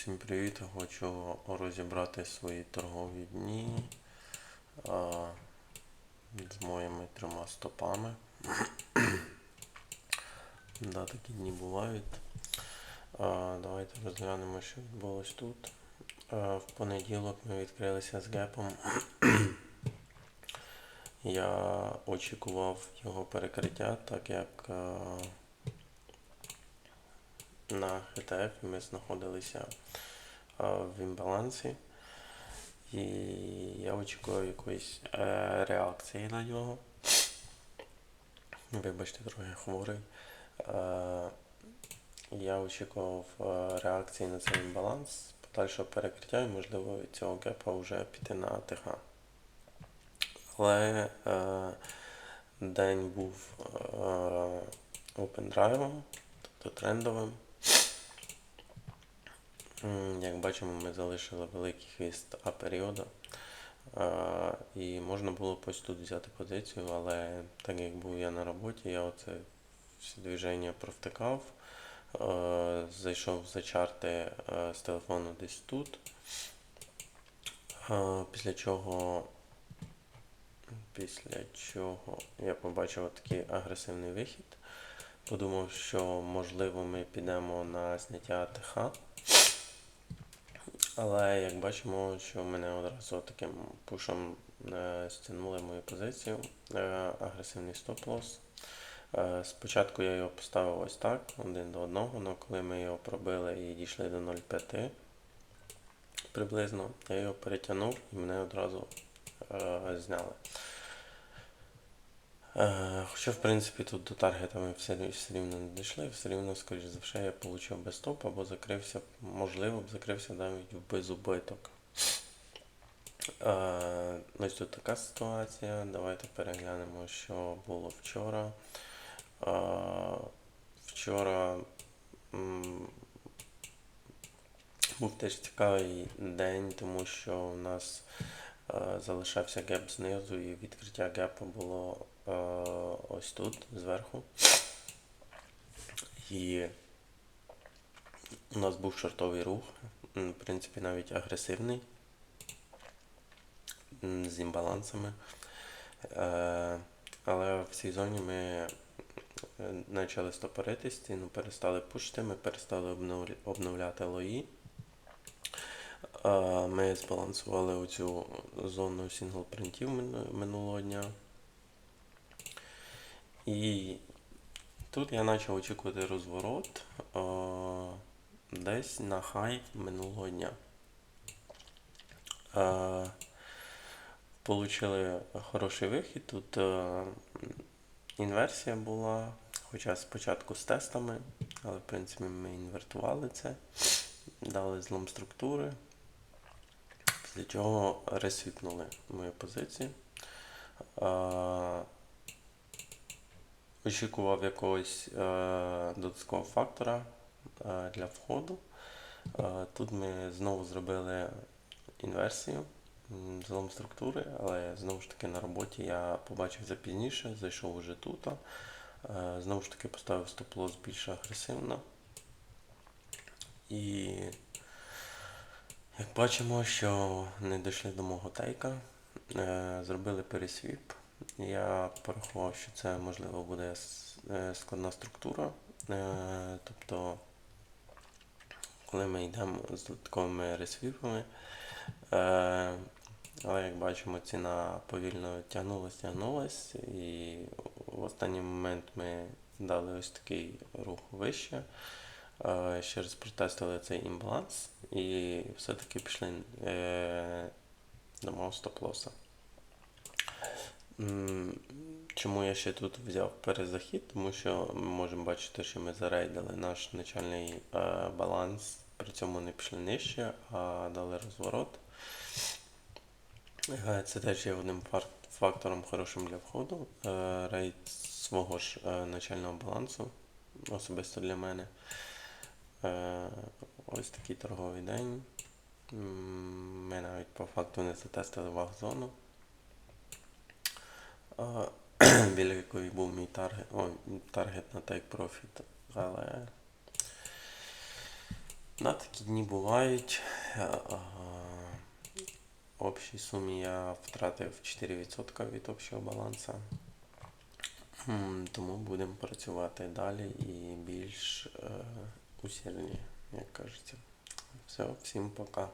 Всім привіт! Хочу розібрати свої торгові дні а, з моїми трьома стопами. да, такі дні бувають. А, давайте розглянемо, що відбулось тут. А, в понеділок ми відкрилися з гепом. Я очікував його перекриття, так як а, на HTF ми знаходилися в імбалансі. І я очікував якоїсь е, реакції на нього. Вибачте, трохи хворий. Е, я очікував е, реакції на цей імбаланс, подальшого перекриття і, можливо, від цього гепа вже піти на АТХ. Але е, день був е, опендрайвом, тобто трендовим. Як бачимо, ми залишили великий хвіст А періоду. І можна було б ось тут взяти позицію, але так як був я на роботі, я оце всі движення провтикав. Е, Зайшов за чарти е, з телефону десь тут. Е, Після чого Після чого я побачив такий агресивний вихід. Подумав, що можливо ми підемо на зняття АТХ. Але як бачимо, що мене одразу таким пушем е, стягнули мою позицію. Е, агресивний стоп-лосс. Е, спочатку я його поставив ось так, один до одного, але коли ми його пробили і дійшли до 0,5 приблизно, я його перетягнув і мене одразу зняли. Е, Хоча, в принципі, тут до таргета ми все, все рівно не дійшли, все рівно, скоріш за все, я отримав без стоп або закрився, можливо, б закрився навіть без убиток. Е, Ось тут така ситуація. Давайте переглянемо, що було вчора. Е, Вчора був теж цікавий день, тому що у нас залишався геп знизу, і відкриття гепу було е, ось тут, зверху. І у нас був шортовий рух, в принципі, навіть агресивний, з імбалансами. Е, Але в цій зоні ми е, почали стопоритись, ціну перестали пушити, ми перестали обновляти лої. Ми збалансували оцю зону сінглпринтів мину- минулого дня. І тут я почав очікувати розворот десь на хай минулого дня. Получили хороший вихід. Тут інверсія була, хоча спочатку з тестами, але в принципі ми інвертували це, дали злом структури, після чого ресвітнули мою позицію. Очікував якогось е, додаткового фактора е, для входу. Е, тут ми знову зробили інверсію злом структури, але знову ж таки на роботі я побачив запізніше, зайшов уже тут. Знову ж таки поставив стоп-лосс більш агресивно. І як бачимо, що не дійшли до мого тейка, е, зробили пересвіп. Я порахував, що це можливо буде е, складна структура. Е, Тобто, коли ми йдемо з додатковими ресвіпами, але як бачимо, ціна повільно тягнулась, тягнулась, і в останній момент ми дали ось такий рух вище. Е, Ще раз протестили цей імбаланс і все-таки пішли е, до мого стоп-лоса. Чому я ще тут взяв перезахід? Тому що ми можемо бачити, що ми зарейдили наш начальний е, баланс, при цьому не пішли нижче, а дали розворот. Це теж є одним фактором хорошим для входу. Рейд свого ж начального балансу, особисто для мене. Е, Ось такий торговий день. Ми навіть по факту не затестили ваг-зону. Біля якої був мій таргет, о, таргет на take profit, але На такі дні бувають. Е, В общій сумі я втратив 4% від общого балансу. Тому будемо працювати далі і більш усердні, як кажеться. Все, всім пока.